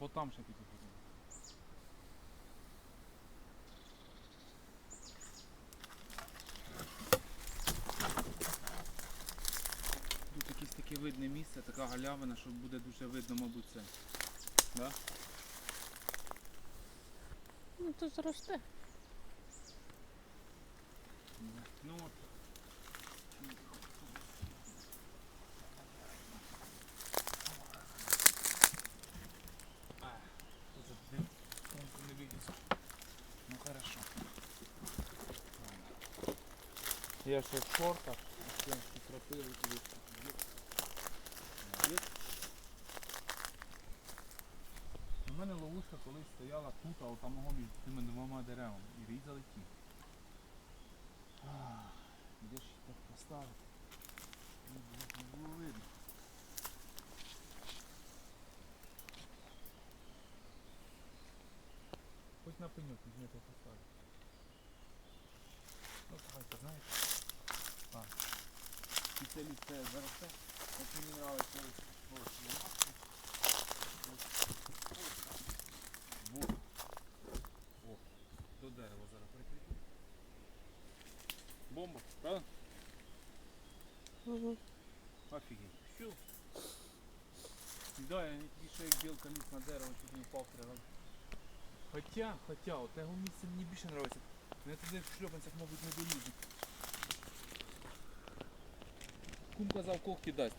Або там ще підійти. Тут якесь таке видне місце, така галявина, що буде дуже видно, мабуть, це. Да? Ну то зросте. Ну от. А, тут от не- тонко не видится. Ну хорошо. Ладно. Я ще в шортах, ще крапили туди. У мене ловушка колись стояла тут, а отамого між тими двома деревами. І різали ті. Де ж так поставити? Ну, Не було видно. Хоч на пеньок візьмете поставити. Ну, давайте, знаєте. Так. Спеціаліст це заросте. От мені нравиться ось ось ломашки. Ось. Во. О, до дерева зараз прикріплю. Бомба, правда? Угу. Офігеть. Все. Да, я більше як білка ліс на дерево, чуть не впав три рази. Хоча, хоча, от того місця мені більше подобається. Я туди в шльопанцях, мабуть, не долізу. Кум казав когті дасть.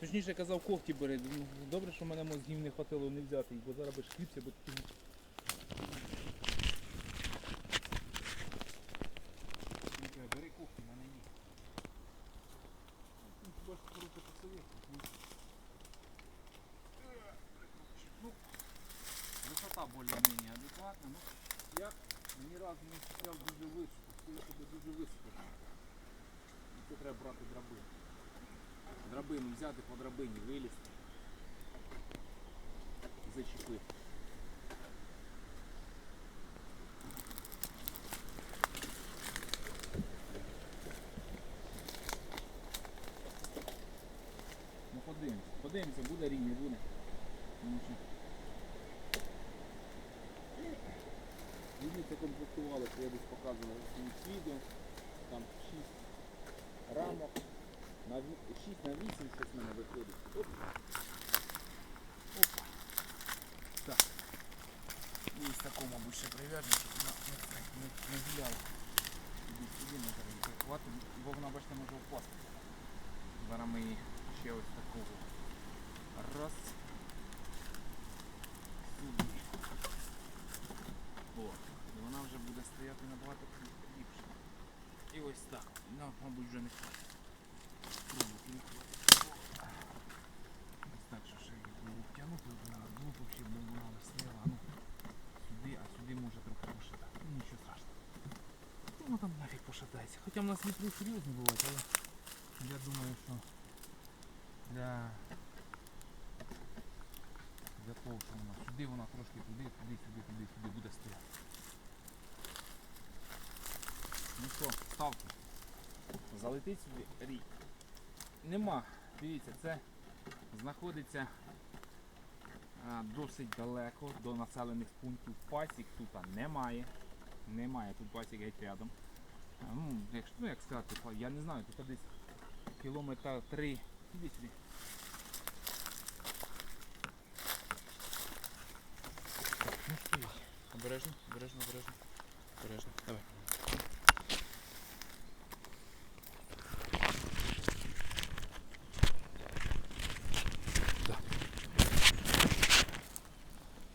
Точніше казав когті бери. Ну, Добре, що мене мозгів не хватило не взяти бо зараз би шкріпся, бо такі. Бери когті, мене ні. Ну, ж руки посоветують. Ну, висота более-менее адекватна. Я ні разу не стріляв дуже високо. Себе дуже високо. Це треба брати драбину. Драбину взяти по драбині, вилізти. Зачепити. Ну подивимося. Подивимося, буде рівень, не буде. Мені це комплектували, що я десь показував в відео. Там 6 рамок. На 6 на 8 щось в мене виходить. Оп. Опа. Так. І ось такому, мабуть, ще прив'яжемо, щоб вона не, не, гуляла. Іди сюди не перехвату, бо вона, бачите, може впасти. Зараз ми її ще ось такого. Раз. Сюди. О, і вона вже буде стояти набагато ліпше. І ось так. Ну, мабуть, вже не хватить. Мабуть, не хватить. О. Ось так, що ще її було втягнути на одну, щоб вона не стояла. Ну, сюди, а сюди може трохи пошатати. Ну, нічого страшного. Ну, воно там нафіг пошатається. Хоча в нас вітри серйозні бувають, але я думаю, що для, для того, що вона сюди, вона трошки туди, туди, сюди, туди, сюди буде стояти. Ну що, ставте. Залетить сюди рік. Нема. Дивіться, це знаходиться досить далеко до населених пунктів. Пасік тут немає. Немає, тут пасік геть рядом. Ну, як, ну, як сказати, я не знаю, тут десь кілометра три. Іди сюди. Ну стоїть. Обережно, обережно, обережно. Обережно. Давай.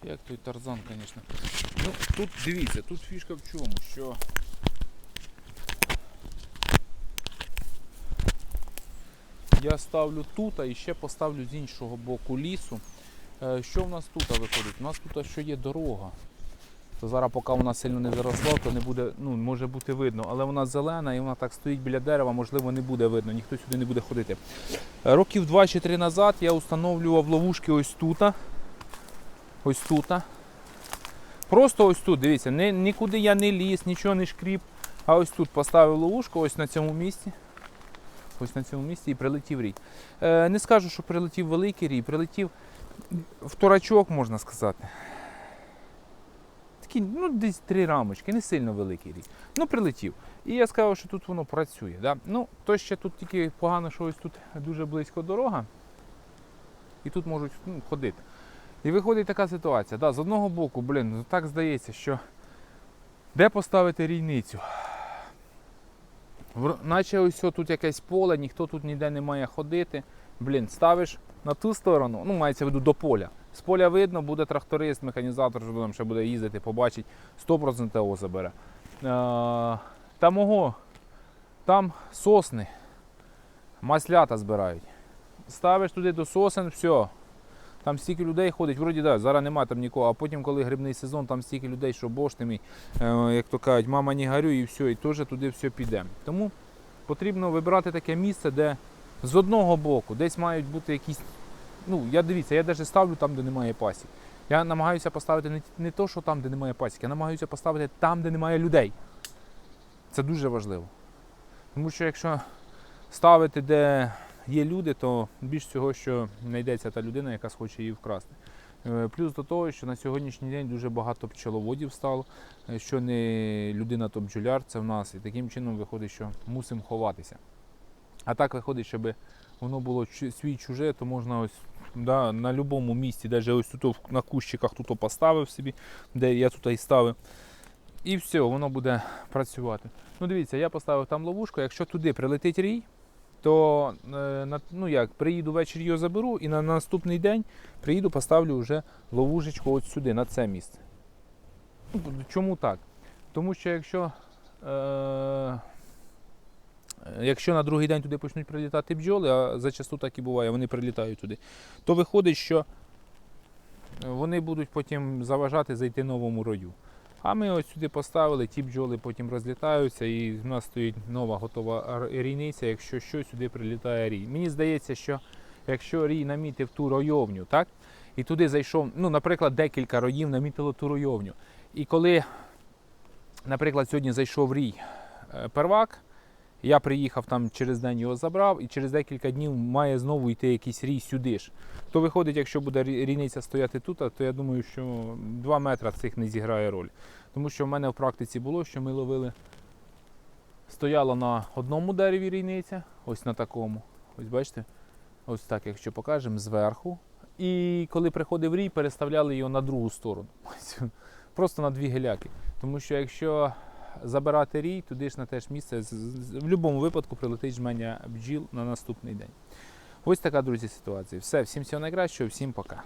Як той тарзан, звісно. Ну, тут дивіться, тут фішка в чому, що я ставлю тут, а ще поставлю з іншого боку лісу. Е, Що в нас тут виходить? У нас тут ще є дорога. То зараз, поки вона сильно не заросла, то не буде, ну, може бути видно. Але вона зелена і вона так стоїть біля дерева, можливо, не буде видно, ніхто сюди не буде ходити. Е, Років 2 чи 3 назад я встановлював ловушки ось тут. Ось тут. Просто ось тут, дивіться, ні, нікуди я не ліз, нічого не шкріп. А ось тут поставив ловушку, ось на цьому місці. Ось на цьому місці і прилетів рій. Е, не скажу, що прилетів великий рій, прилетів вторачок, можна сказати. Такий, ну, десь три рамочки, не сильно великий рій. Ну, прилетів. І я сказав, що тут воно працює. Да? Ну, то ще тут тільки погано, що ось тут дуже близько дорога. І тут можуть ну, ходити. І виходить така ситуація. Да, з одного боку, блін, ну так здається, що де поставити рійницю? Наче ось тут якесь поле, ніхто тут ніде не має ходити. Блін, ставиш на ту сторону, ну мається в виду до поля. З поля видно, буде тракторист, механізатор, що там ще буде їздити, побачить, 100% ТО забере. Е, там ого, там сосни, маслята збирають. Ставиш туди до сосен, все. Там стільки людей ходить, вроді да, зараз немає там нікого, а потім, коли грибний сезон, там стільки людей, що бож ти мій, е, як то кажуть, мама не горюй і все, і теж туди все піде. Тому потрібно вибирати таке місце, де з одного боку десь мають бути якісь. Ну, я дивіться, я навіть ставлю там, де немає пасік. Я намагаюся поставити не, не то, що там, де немає пасік, я намагаюся поставити там, де немає людей. Це дуже важливо. Тому що якщо ставити, де є люди, то більш всього, що знайдеться та людина, яка схоче її вкрасти. Е, Плюс до того, що на сьогоднішній день дуже багато пчеловодів стало, е, що не людина, то бджоляр, це в нас. І таким чином виходить, що мусимо ховатися. А так виходить, щоб воно було свій чуже, то можна ось да, на будь-якому місці, навіть ось тут на кущиках тут поставив собі, де я тут і ставив. І все, воно буде працювати. Ну дивіться, я поставив там ловушку. Якщо туди прилетить рій, то е, ну як, приїду ввечері його заберу і на наступний день приїду, поставлю вже ловушечку от сюди, на це місце. Ну, Чому так? Тому що якщо, е, якщо на другий день туди почнуть прилітати бджоли, а зачасту так і буває, вони прилітають туди, то виходить, що вони будуть потім заважати зайти новому рою. А ми ось сюди поставили, ті бджоли потім розлітаються, і в нас стоїть нова готова рійниця, якщо що, сюди прилітає рій. Мені здається, що якщо рій намітив ту ройовню, так? І туди зайшов, ну, наприклад, декілька роїв намітило ту ройовню. І коли, наприклад, сьогодні зайшов рій е, первак, я приїхав там через день його забрав, і через декілька днів має знову йти якийсь рій сюди ж. То виходить, якщо буде рі- рійниця стояти тут, то я думаю, що 2 метри цих не зіграє роль. Тому що в мене в практиці було, що ми ловили. Стояла на одному дереві рійниця, ось на такому. Ось бачите, ось так, якщо покажемо, зверху. І коли приходив рій, переставляли його на другу сторону. Просто на дві геляки. Тому що якщо забирати рій, туди ж на те ж місце, в будь-якому випадку прилетить жменя бджіл на наступний день. Ось така, друзі, ситуація. Все, всім всього найкращого, всім пока.